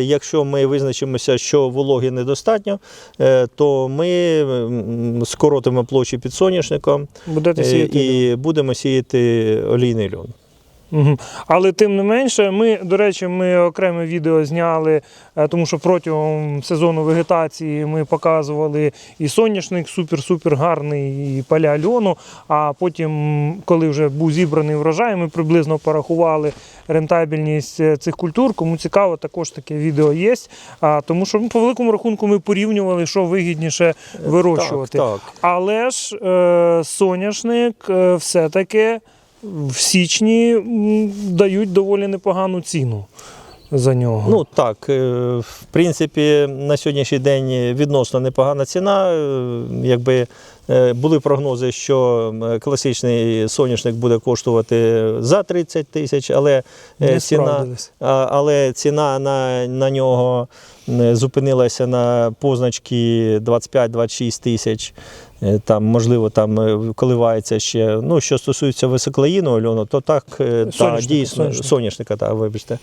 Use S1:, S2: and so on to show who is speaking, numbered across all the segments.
S1: Якщо ми визначимося, що вологи недостатньо, е, то ми скоротимо площі під соняшником е, і будемо сіяти олійний льон.
S2: Мгм. Але тим не менше, ми, до речі, ми окреме відео зняли, е, тому що протягом сезону вегетації ми показували і соняшник супер-супер гарний, і поля льону. А потім, коли вже був зібраний врожай, ми приблизно порахували рентабельність е, цих культур. Кому цікаво, також таке відео є. А, тому що ну, по великому рахунку ми порівнювали, що вигідніше вирощувати.
S1: Так, так.
S2: Але ж е, соняшник е, все-таки в січні дають доволі непогану ціну за нього.
S1: Ну так, е, в принципі, на сьогоднішній день відносно непогана ціна. Е, Якби були прогнози, що класичний соняшник буде коштувати за 30 тисяч, але е,
S2: не
S1: ціна, але ціна на, на нього зупинилася на позначки 25-26 тисяч. Е, Там, можливо, там е, коливається ще. Ну, що стосується високлеїного льону, то так, е, та,
S2: Соняшника,
S1: дійсно,
S2: соняшника.
S1: соняшника, та, вибачте.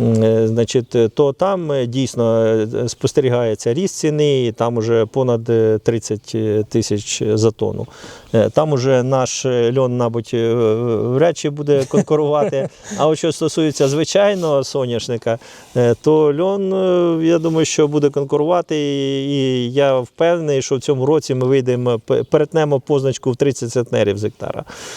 S1: Е, Значить, е, то там е, дійсно е, спостерігається ріст ціни, і там уже понад е, 30 тисяч за тонну. Е, Там уже наш е, льон, мабуть, е, вряд чи буде конкурувати. А от що стосується звичайного соняшника, е, то льон, е, я думаю, що буде конкурувати. І я впевнений, що в цьому році ми вийдемо, перетнемо позначку в 30 центнерів з гектара.